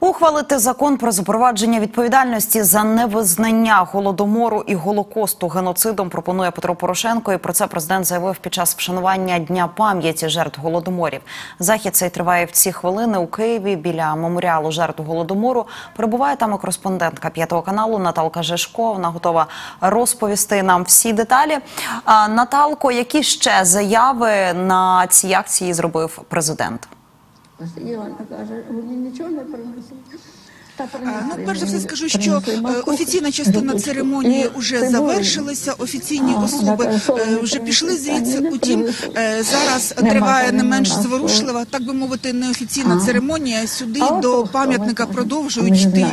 Ухвалити закон про запровадження відповідальності за невизнання голодомору і голокосту геноцидом пропонує Петро Порошенко. І про це президент заявив під час вшанування дня пам'яті жертв голодоморів. Захід цей триває в ці хвилини у Києві біля меморіалу жертв голодомору. Перебуває там і кореспондентка п'ятого каналу Наталка Жешко. Вона готова розповісти нам всі деталі. Наталко, які ще заяви на цій акції зробив президент? Івана каже, мені нічого не принесли. Ну, перш за все скажу, що е, офіційна частина церемонії вже завершилася. Офіційні особи е, вже пішли звідси. Утім, е, зараз триває не менш зворушлива, так би мовити, неофіційна церемонія. Сюди до пам'ятника продовжують йти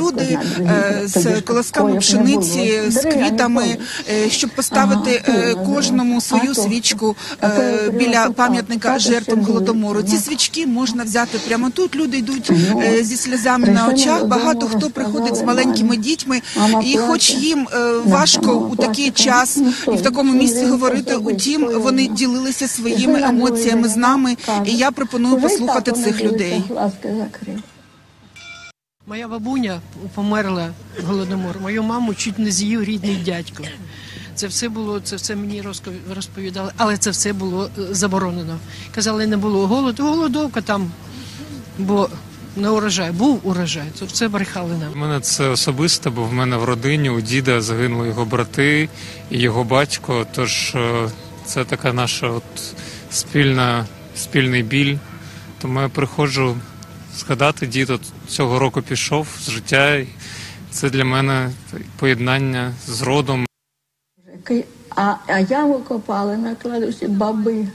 люди е, з колосками пшениці, з квітами, е, щоб поставити е, кожному свою свічку е, біля пам'ятника жертвам голодомору. Ці свічки можна взяти прямо тут. Люди йдуть Ну, е, зі сльозами на прийшли очах. Багато хто приходить з маленькими дітьми, і хоч їм е, важко у такий час ну, і в такому місці говорити, утім вони ділилися своїми емоціями з нами. І я пропоную послухати цих людей. Моя бабуня померла в голодомор. Мою маму чуть не з'їв рідний дядько. Це все було, це все мені розповідали, але це все було е, заборонено. Казали, не було голоду, голодовка там, бо не урожай, був урожай. Це все брехали нам. У мене це особисто, бо в мене в родині у діда загинули його брати і його батько. Тож е, це така наша от спільна, спільний біль. Тому я приходжу згадати, дід от цього року пішов з життя. І це для мене поєднання з родом. А, а яму копали на кладовищі баби.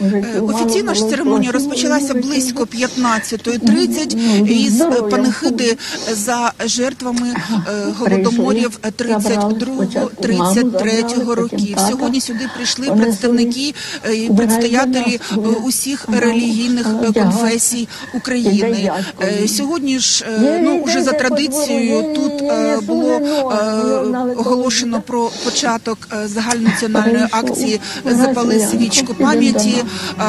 Е, мало Офіційна ж церемонія розпочалася ну, близько ну, 15.30 ну, із панихиди за жертвами е, голодоморів Прийшли, забрали спочатку маму 32-33 років. Сьогодні сюди прийшли представники е, і е, усіх релігійних конфесій України. Сьогодні ж ну уже за традицією тут було оголошено про початок загальнонаціональної акції Запали свічку пам'яті. Е,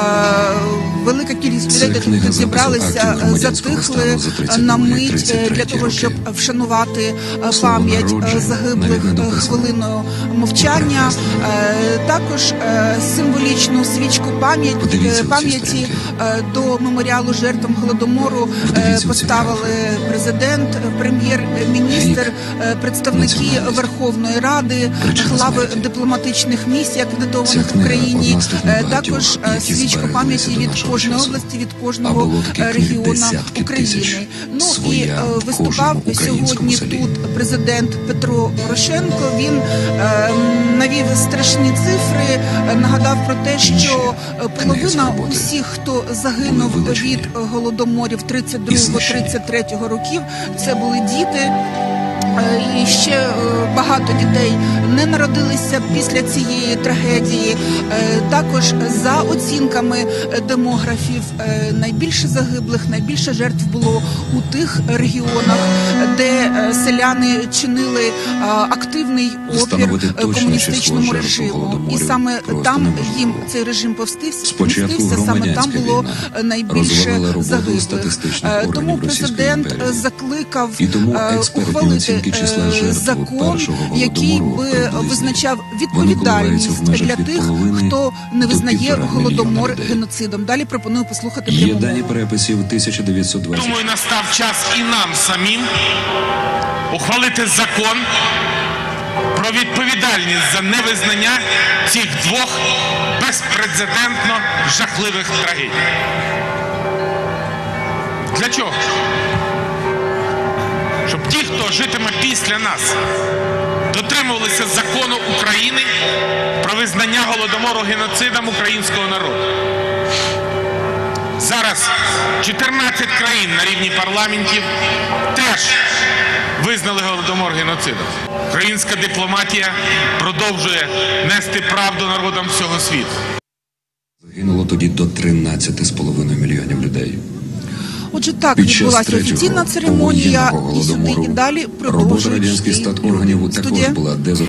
Велика кількість людей тут зібралися, е, затихли стану за 32 на мить е, 33 для того, щоб вшанувати пам'ять загиблих хвилиною мовчання. Е, Також е, символічну свічку пам'ять- пам'яті е, до меморіалу жертвам голодомору е, поставили президент, прем'єр-міністр, е, представники. Верховної Ради, глави дипломатичних місій, акредитованих в Україні. Також свічку пам'яті від кожної області, від кожного е, книг регіону. України. Ну і е, виступав сьогодні тут президент Петро Порошенко. Він е, навів страшні цифри, е, нагадав про те, що е, половина усіх, хто загинув від е, голодоморів І знищені. 32-33 років, це були діти. Е, І ще е, багато дітей не народилися після цієї трагедії. Е, Також за оцінками демографів, найбільше загиблих, найбільше жертв було у тих регіонах, де селяни чинили активний опір комуністичному режиму. І саме там їм цей режим повстився, Спочатку саме там було найбільше загиблих. Тому президент закликав І тому ухвалити числа е, жертв закон, який би визначав відповідальність для тих, хто не визнає голодомор людей. геноцидом. Далі пропоную послухати Є пряму дані переписів 1920 Думаю, настав час і нам самим ухвалити закон про відповідальність за невизнання цих двох безпрецедентно жахливих трагедій. Для чого? Хто житиме після нас, дотримувалися закону України про визнання голодомору геноцидом українського народу. Зараз 14 країн на рівні парламентів теж визнали голодомор геноцидом. Українська дипломатія продовжує нести правду народам всього світу. Загинуло тоді до 13,5 мільйонів людей. Отже, так відбулася офіційна церемонія, і сюди і далі робота радянських статорганів також була дезо.